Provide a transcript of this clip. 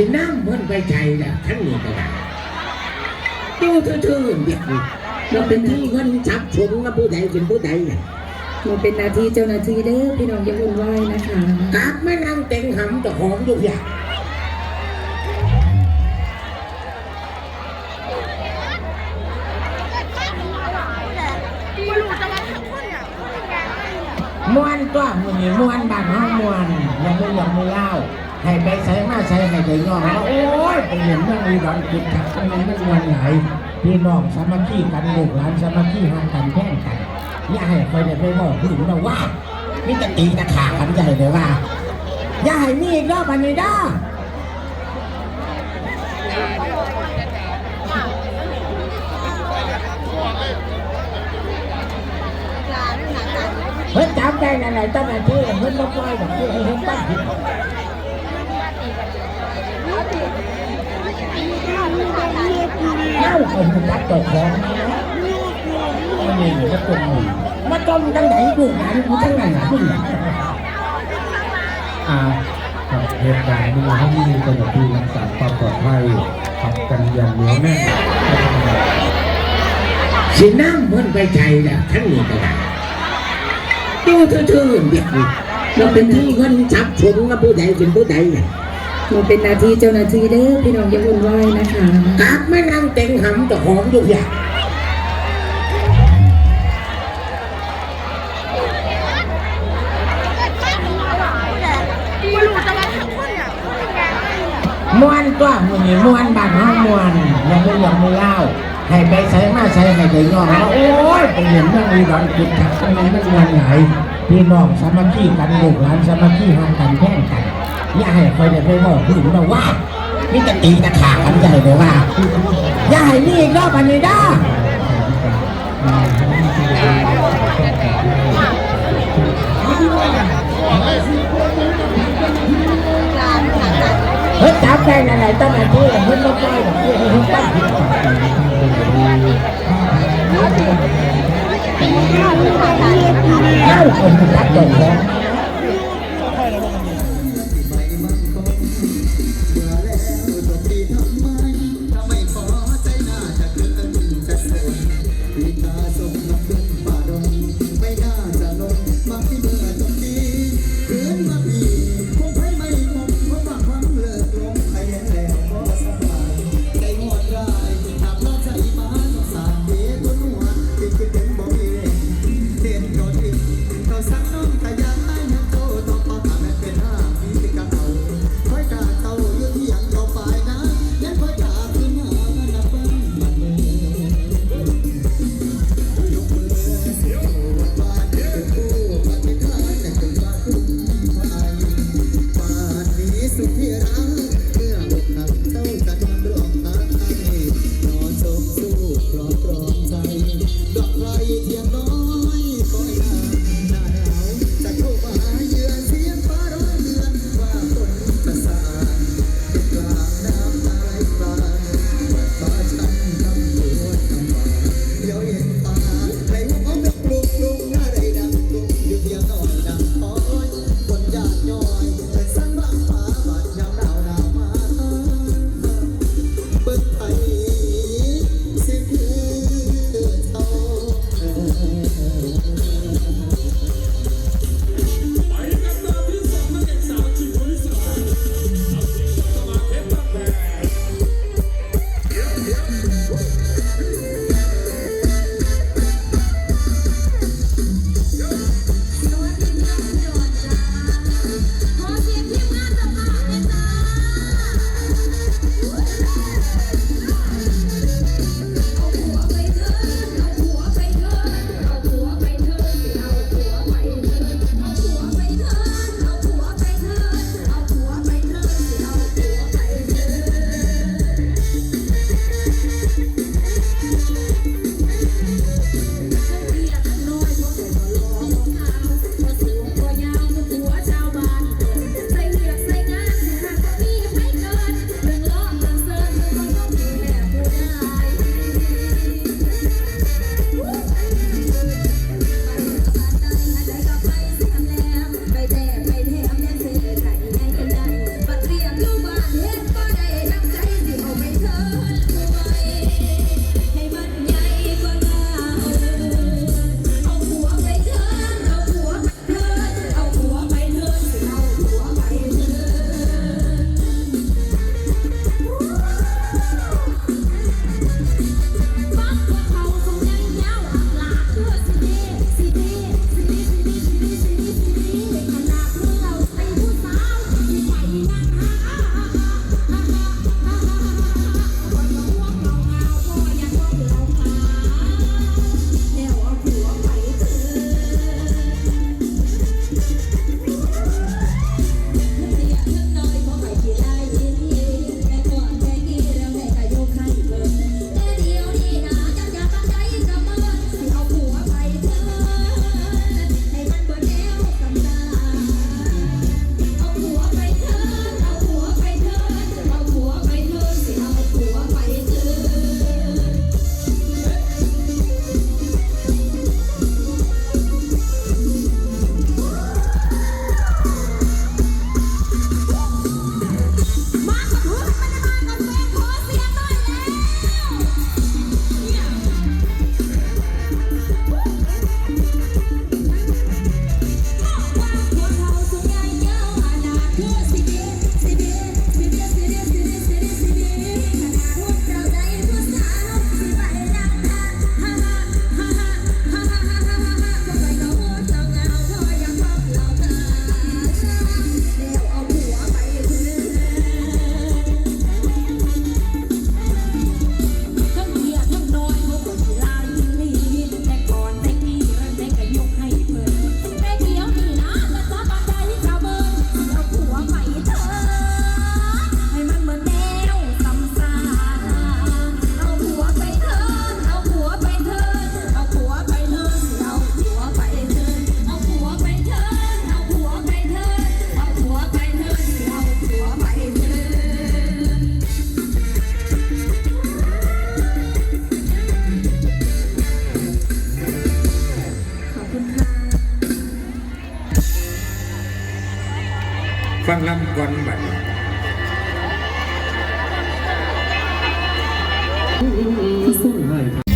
สิน้ำมันไปใจแล้วทั้งนี้ก็ได้ดูทื่อๆเด็กนี่เราเป็นที่เงินจับชมกับผู้ใดเป็นผู้ใดเนี่ยมันเป็นหนาทีเจ้าหน้าที่เด้อพี่น้องอย่าวุ่นวายนะคะกลับมานั่งเต็งหำเจ้าของทุกอย่าง ม้วนตัวมือนี่มวนบ้านเฮามวนยังไม่ยังไม่เล่าให้ไปใส่มาใส่ให้ไปย่องแล้วโอ้ยไปเห็นเรื่องนี้ดอนคิดครับทำไมมันมวนไหลพี่น้องสามัคคีกันลูกหลานสามัคคีห่างกันแพ่งกันอย่าให้คอยได้ไปบอกผู้หญิงเราว่านี่จตีตะขากันใจเลยว่าอย่าให้มีอีกรอบอันนี้ด้า เฮ้ยจำได้นั่นแหละเจ้าหน้าที่เฮ้ยมาปล่อยแบบที่ให้เห็นบ้านผิดเล่าคนรักเจ้าของนะมันนี่อยู่กับคนหนึ่งมาจมตั้งไหนลูกหลานกูทั้งไหนขึ้นอ่าขับเหตุการณ์นี้ให้มีเจ้าหน้าที่รักษาความปลอดภัยทำกันอย่างเหนียวแน่นสิน้ำมันไปใจแล้วทั้งนี้ก็ได้ ดูทื่อๆเด็กนี่เราเป็นที่เงินจับชมกับผู้ใดเป็นผู้ใดเนี่ยมันเป็นหนาทีเจ้าหน้าที่เด้อพี่น้องอย่าวุ่นวายนะคะกลับมานั่งเต็งหำเจ้าของทุกอย่างม่รู้วนเนี่ยมวนตัวมือนี่มวนบานเฮามวนยังไม่ยังไม่เล่า ให้ไปใส่มาใส่ให้ไปย่องแล้วโอ้ยไปเห็นเรื่องนี้ดอนคิดครับทำไมมันมวนไหลายพี่น้องสามัคคีกันลูกหลานสามัคคีห่างกันแพ่งกันอย่าให้คอยได้ไปบอกผู้หญิงเราว่านี่จะตีตะขากันใจเลยว่าอย่าให้มีอีกรอบอันนี้ด้าเฮ้ยจับได้นั่นแหละเจ้าหน้าที่เฮ้ยมาปล่อยแบบที่ เห็นบ้านผิดเล่าคนรักเจ้าของ ฟังลำก่อนบัดที่สู้ให้